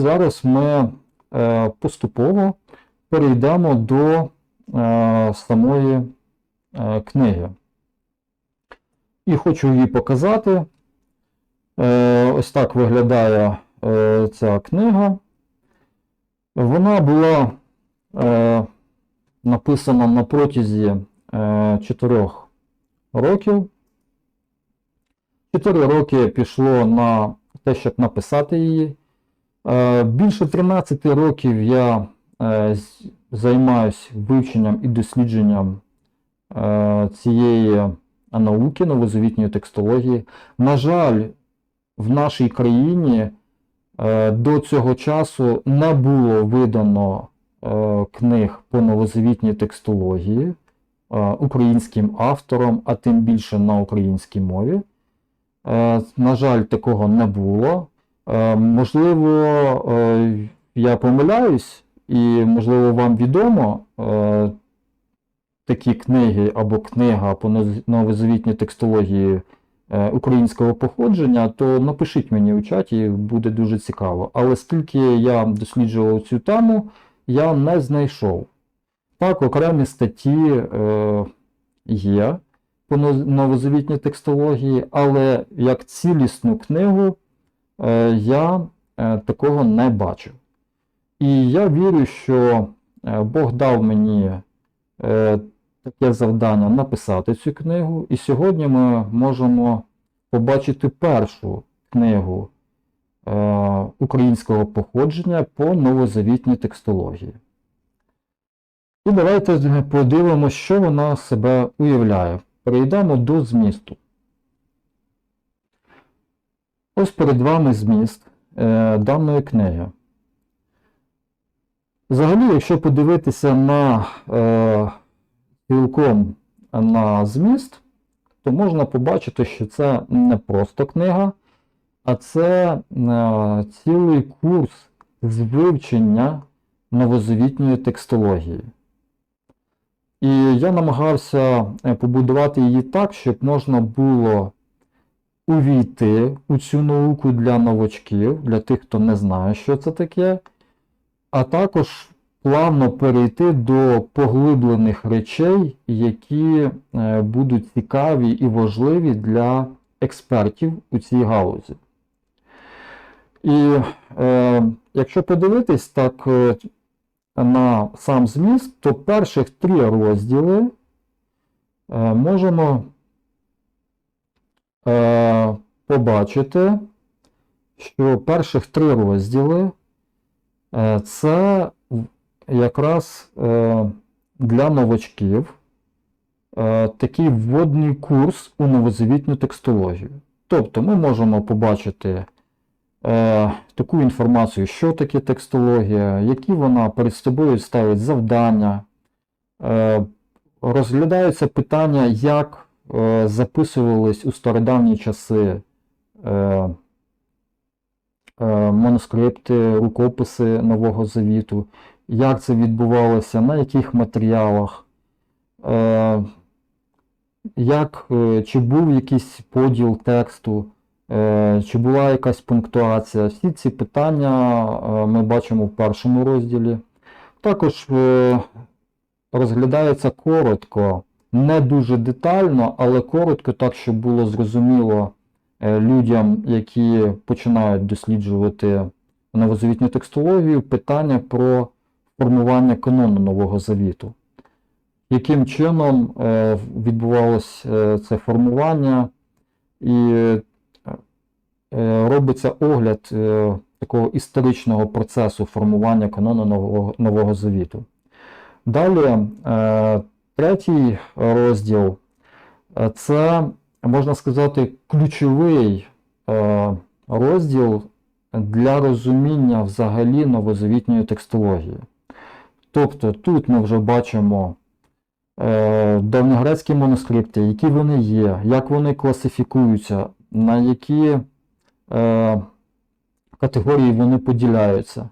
зараз ми е, поступово перейдемо до е, самої е, книги. І хочу її показати. Ось так виглядає ця книга. Вона була написана на протязі е, 4 років. 4 роки пішло на те, щоб написати її. Е, Більше 13 років я е, з- займаюсь вивченням і дослідженням е, цієї науки, новозавітньої текстології. На жаль, в нашій країні до цього часу не було видано книг по новозавітній текстології українським автором, а тим більше на українській мові. На жаль, такого не було. Е, Можливо, е, я помиляюсь, і, можливо, вам відомо е, такі книги або книга по новозавітній текстології українського походження, то напишіть мені у чаті, буде дуже цікаво. Але скільки я досліджував цю тему, я не знайшов. Так, окремі статті є по но- новозавітній текстології, але як цілісну книгу я е, такого не бачив. І я вірю, що е, Бог дав мені е, таке завдання написати цю книгу, і сьогодні ми можемо побачити першу книгу е, українського походження по новозавітній текстології. І давайте подивимося, що вона себе уявляє. Перейдемо до змісту. Ось перед вами зміст е, даної книги. Взагалі, якщо подивитися на е, цілком на зміст, то можна побачити, що це не просто книга, а це е, цілий курс з вивчення новозавітньої текстології. І я намагався е, побудувати її так, щоб можна було увійти у цю науку для новачків, для тих, хто не знає, що це таке, а також плавно перейти до поглиблених речей, які е, будуть цікаві і важливі для експертів у цій галузі. І е, якщо подивитись так е, на сам зміст, то перших три розділи е, можемо е, побачити, що перших три розділи е, це якраз е, для новачків е, такий вводний курс у новозавітню текстологію. Тобто ми можемо побачити е, таку інформацію, що таке текстологія, які вона перед собою ставить завдання, е, розглядаються питання, як е, записувались у стародавні часи е, е, манускрипти, рукописи Нового Завіту, як це відбувалося, на яких матеріалах, е, як, е, чи був якийсь поділ тексту, е, чи була якась пунктуація. Всі ці питання е, ми бачимо в першому розділі. Також е, розглядається коротко, не дуже детально, але коротко, так, щоб було зрозуміло е, людям, які починають досліджувати новозавітню текстологію, питання про формування канону Нового Завіту. Яким чином е, відбувалось е, це формування, і робиться огляд такого історичного процесу формування канону Нового, Нового Завіту. Далі, третій розділ е, це, можна сказати, ключовий е, розділ для розуміння взагалі новозавітньої текстології. Тобто тут ми вже бачимо е, давньогрецькі манускрипти, які вони є, як вони класифікуються, на які категорії вони поділяються.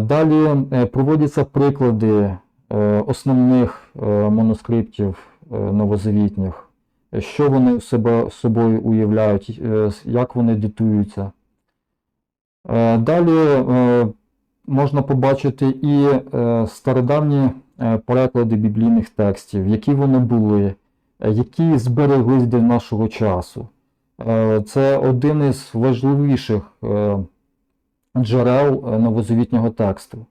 Далі проводяться приклади основних е, манускриптів е, новозавітніх, е, що вони себе собою уявляють, е, як вони датуються. Е, Далі е, можна побачити і е, стародавні е, переклади біблійних текстів, які вони були, е, які збереглись до нашого часу. Е, Це один із важливіших е, джерел е, новозавітнього тексту.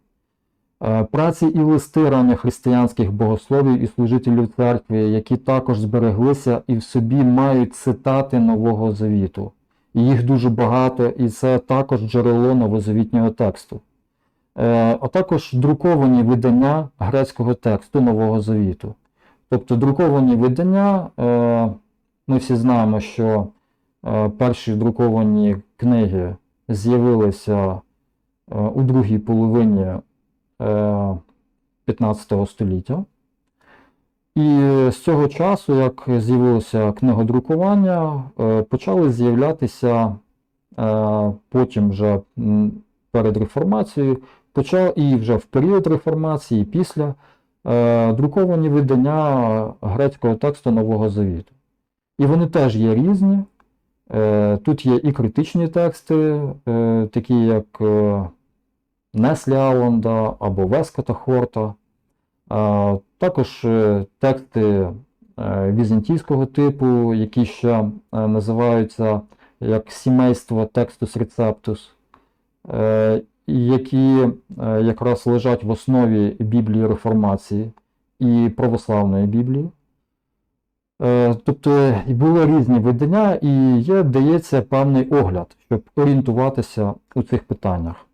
Е, Праці і листи ранньохристиянських богословів і служителів церкви, які також збереглися і в собі мають цитати Нового Завіту. І їх дуже багато, і це також джерело новозавітнього тексту. Е, А також друковані видання грецького тексту Нового Завіту. Тобто друковані видання, е, ми всі знаємо, що е, перші друковані книги з'явилися е, у другій половині е, 15 століття. І з цього часу, як з'явилося книгодрукування, е, почали з'являтися е, потім вже перед реформацією, почав і вже в період реформації, і після е, друковані видання грецького тексту Нового Завіту. І вони теж є різні. Е, Тут є і критичні тексти, е, такі як Неслі Алланда або Вескота Хорта. Також е, тексти е, візантійського типу, які ще е, називаються як сімейство Receptus, е, які якраз лежать в основі Біблії Реформації і православної Біблії. Тобто були різні видання, і є, дається певний огляд, щоб орієнтуватися у цих питаннях.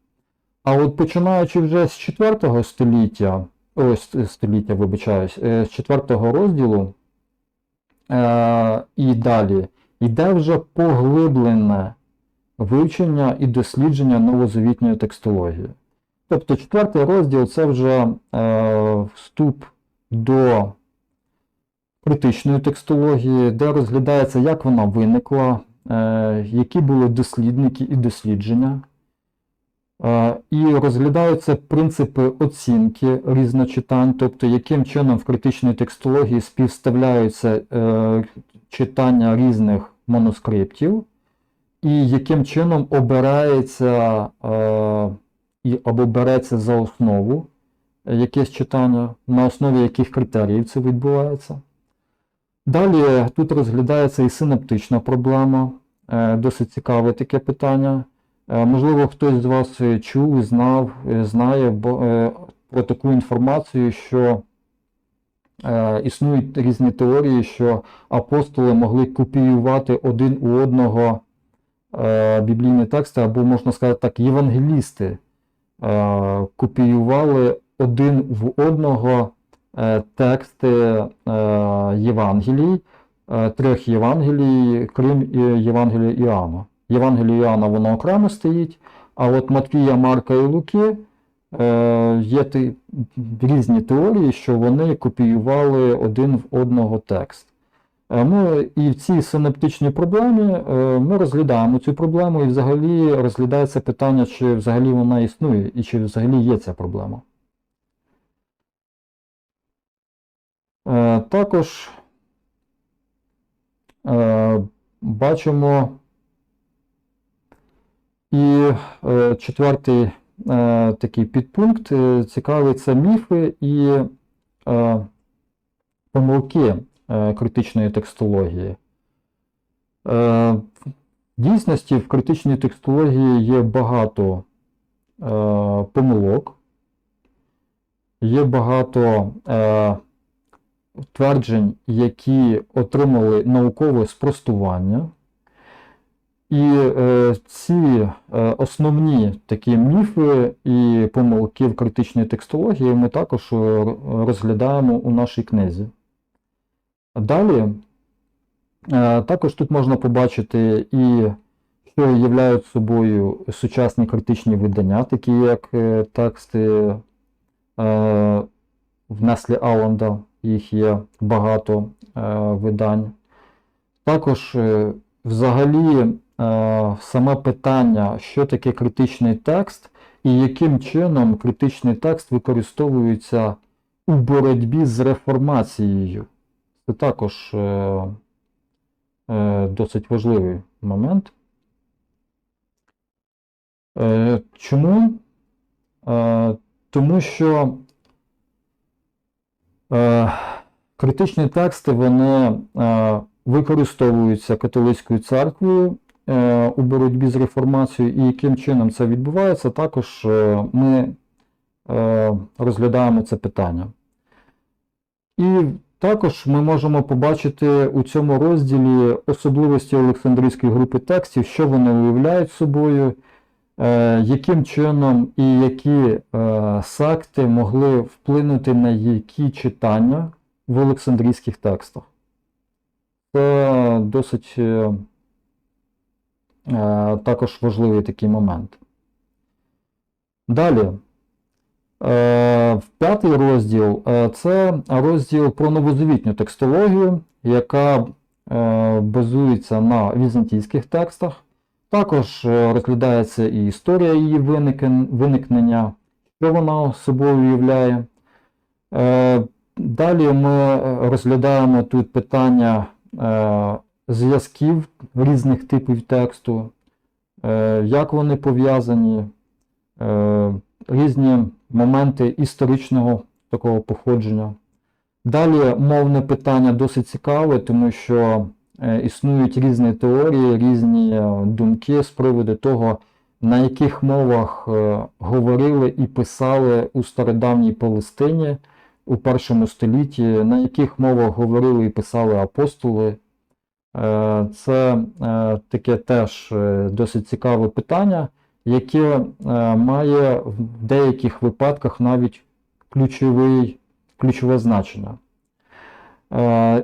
А от починаючи вже з 4 століття, ось століття, вибачаюсь, е, з 4 розділу е, і далі йде вже поглиблене вивчення і дослідження новозавітньої текстології. Тобто четвертий розділ це вже е, вступ до критичної текстології, де розглядається, як вона виникла, е, які були дослідники і дослідження. І розглядаються принципи оцінки різночитань, тобто яким чином в критичній текстології співставляються е, читання різних манускриптів, і яким чином обирається е, або береться за основу якесь читання, на основі яких критеріїв це відбувається. Далі тут розглядається і синаптична проблема, е, досить цікаве таке питання. Е, Можливо, хтось з вас е, чув, знав, е, знає про таку інформацію, що існують різні теорії, що апостоли могли копіювати один у одного біблійні тексти, або, можна сказати так, євангелісти копіювали один в одного тексти Євангелій, трьох Євангелій, крім Євангелія Іоанна. Євангелія Іоанна воно окремо стоїть, а от Матвія, Марка і Луки е, є ти- різні теорії, що вони копіювали один в одного текст. Е, Ми і в цій синаптичній проблемі е, ми розглядаємо цю проблему і взагалі розглядається питання, чи взагалі вона існує і чи взагалі є ця проблема. Е, Також е, бачимо і е, четвертий е, такий підпункт е, цікавий це міфи і е, помилки е, критичної текстології. Е, В дійсності в критичній текстології є багато е, помилок, є багато е, тверджень, які отримали наукове спростування. І е, ці е, основні такі міфи і помилки в критичній текстології ми також е, розглядаємо у нашій книзі. Далі, е, також тут можна побачити і що являють собою сучасні критичні видання, такі як е, тексти е, в Неслі Алланда, їх є багато е, видань. Також е, взагалі саме питання, що таке критичний текст і яким чином критичний текст використовується у боротьбі з реформацією. Це також е, е, досить важливий момент. Е, Чому? Е, Тому що е, критичні тексти вони е, використовуються католицькою церквою е, у боротьбі з реформацією, і яким чином це відбувається, також е, ми е, розглядаємо це питання. І також ми можемо побачити у цьому розділі особливості Олександрійської групи текстів, що вони уявляють собою, е, яким чином і які е, секти могли вплинути на які читання в Олександрійських текстах. Це досить е, е, також важливий такий момент. Далі. Е, П'ятий розділ е, це розділ про новозавітню текстологію, яка е, базується на візантійських текстах. Також е, розглядається і історія її виникнення, що вона собою уявляє. Е, Далі ми е, розглядаємо тут питання е, зв'язків різних типів тексту, е, як вони пов'язані, е, різні моменти історичного такого походження. Далі мовне питання досить цікаве, тому що е, існують різні теорії, різні думки з приводу того, на яких мовах говорили і писали у стародавній Палестині у першому столітті, на яких мовах говорили і писали апостоли. Е, Це е, таке теж е, досить цікаве питання, яке має в деяких випадках навіть ключовий, ключове значення.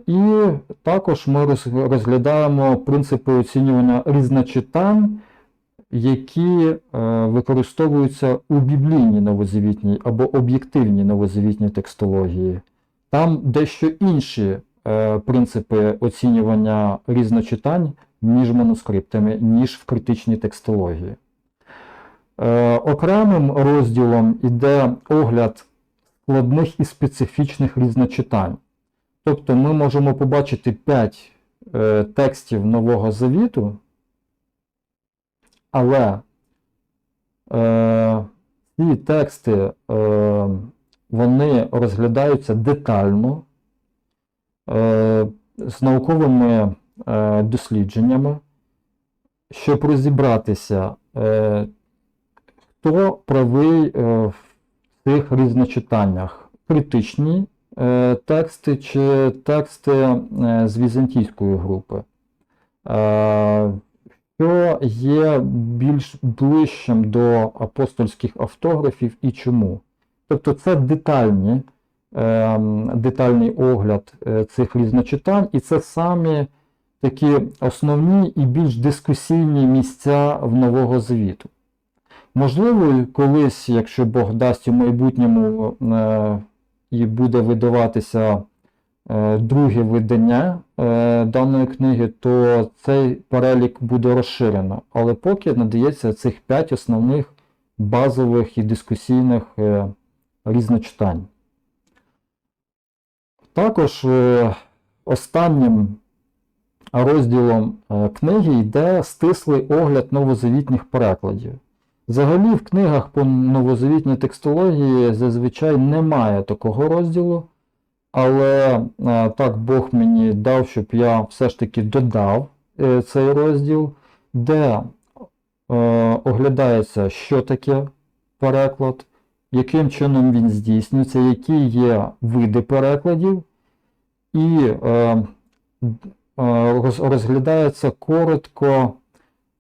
І також ми розглядаємо принципи оцінювання різночитань, які використовуються у біблійній новозавітній або об'єктивній новозавітній текстології. Там дещо інші принципи оцінювання різночитань між манускриптами, ніж в критичній текстології. Е, окремим розділом йде огляд складних і специфічних різночитань. Тобто ми можемо побачити 5 е, текстів Нового Завіту, але е, ці тексти е, вони розглядаються детально е, з науковими е, дослідженнями, щоб розібратися, е, хто правий е, в цих різночитаннях. Критичні е, тексти чи тексти е, з візантійської групи. Е, що є більш ближчим до апостольських автографів і чому. Тобто це детальні, е, детальний огляд е, цих різночитань, і це самі такі основні і більш дискусійні місця в Нового Завіту. Можливо, колись, якщо Бог дасть у майбутньому е, і буде видаватися е, друге видання даної книги, то цей перелік буде розширено. Але поки надається цих п'ять основних базових і дискусійних різночитань. Також е, останнім розділом е, книги йде стислий огляд новозавітніх перекладів. Взагалі в книгах по новозавітній текстології зазвичай немає такого розділу, але е, так Бог мені дав, щоб я все ж таки додав е, цей розділ, де е, оглядається, що таке переклад, яким чином він здійснюється, які є види перекладів, і е, е, розглядається коротко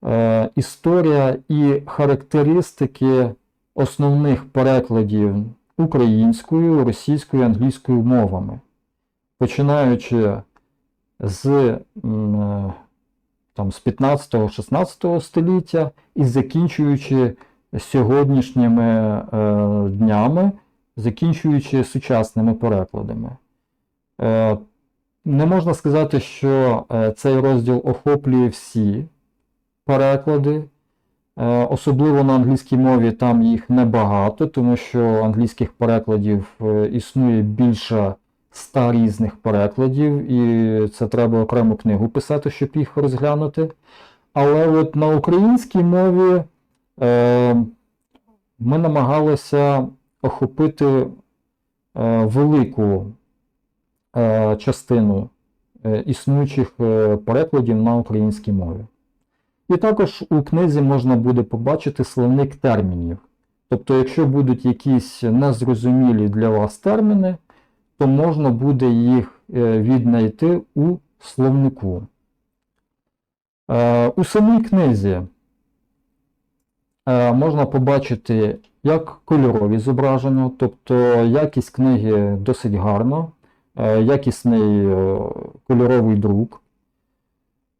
е, історія і характеристики основних перекладів українською, російською, англійською мовами, починаючи з, е, з 15-16 століття і закінчуючи сьогоднішніми е, днями, закінчуючи сучасними перекладами. Е, не можна сказати, що е, цей розділ охоплює всі переклади. Е, Особливо на англійській мові там їх небагато, тому що англійських перекладів існує більше ста різних перекладів, і це треба окрему книгу писати, щоб їх розглянути. Але от на українській мові ми намагалися охопити велику частину е, існуючих е, перекладів на українській мові. І також у книзі можна буде побачити словник термінів. Тобто, якщо будуть якісь незрозумілі для вас терміни, то можна буде їх е, віднайти у словнику. Е, У самій книзі е, можна побачити як кольорові зображення, тобто якість книги досить гарна, е, якісний е, кольоровий друк.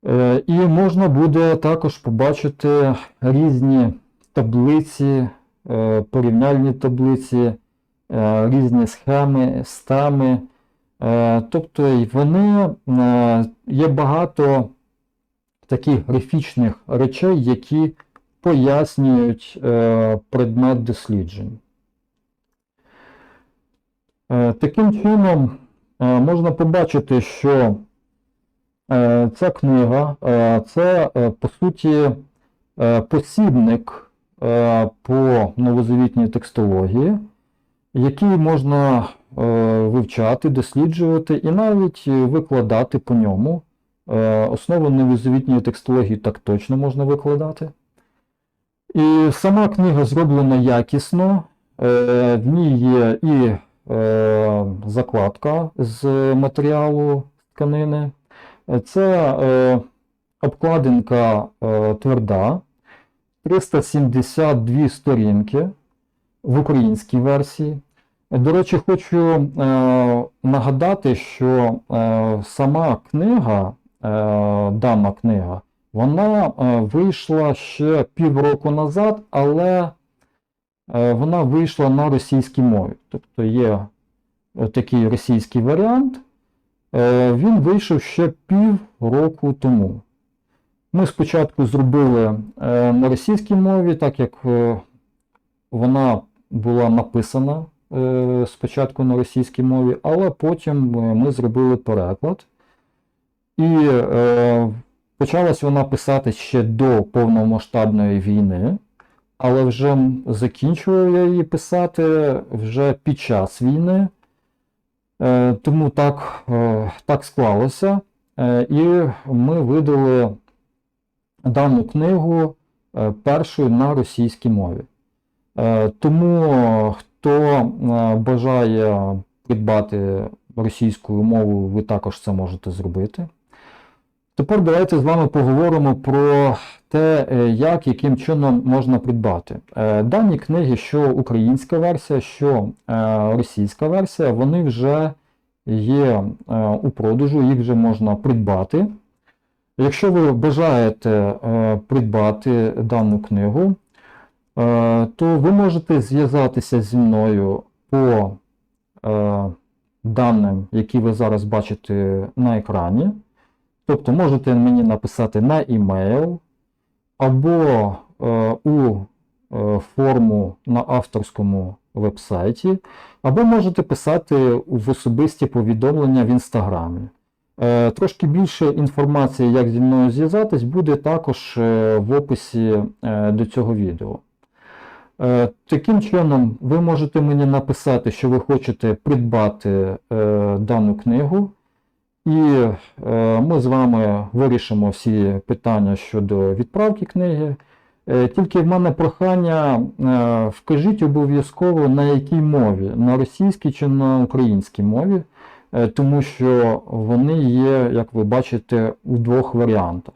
Е, І можна буде також побачити різні таблиці, е, порівняльні таблиці, е, різні схеми, стеми. Е, Тобто вони е, є багато таких графічних речей, які пояснюють е, предмет досліджень. Е, Таким чином е, можна побачити, що е, ця книга е, це е, по суті е, посібник е, по новозавітній текстології, який можна е, вивчати, досліджувати і навіть е, викладати по ньому. Е, Основу новозавітньої текстології так точно можна викладати. І сама книга зроблена якісно. Е, В ній є і е, закладка з матеріалу тканини. Це е, обкладинка е, тверда, 372 сторінки в українській версії. До речі, хочу е, нагадати, що е, сама книга, е, дана книга, вона е, вийшла ще півроку назад, але вона вийшла на російській мові. Тобто є е, такий російський варіант. Е, Він вийшов ще півроку тому. Ми спочатку зробили е, на російській мові, так як е, вона була написана е, спочатку на російській мові, але потім е, ми зробили переклад. І е, почалась вона писати ще до повномасштабної війни, але вже закінчував я її писати вже під час війни. Е, тому так, е, так склалося. Е, і ми видали дану книгу першою на російській мові. Тому хто бажає придбати російською мовою, ви також це можете зробити. Тепер давайте з вами поговоримо про те, е, як, яким чином можна придбати. Е, Дані книги, що українська версія, що е, російська версія, вони вже є у продажу, їх вже можна придбати. Якщо ви бажаєте придбати дану книгу, то ви можете зв'язатися зі мною по даним, які ви зараз бачите на екрані. Тобто можете мені написати на емейл або е, у е, форму на авторському вебсайті, або можете писати в особисті повідомлення в інстаграмі. Е, Трошки більше інформації, як зі мною зв'язатись, буде також е, в описі е, до цього відео. Е, Таким чином, ви можете мені написати, що ви хочете придбати е, дану книгу, і е, ми з вами вирішимо всі питання щодо відправки книги. Е, Тільки в мене прохання, е, вкажіть обов'язково на якій мові, на російській чи на українській мові, тому що вони є, як ви бачите, у двох варіантах.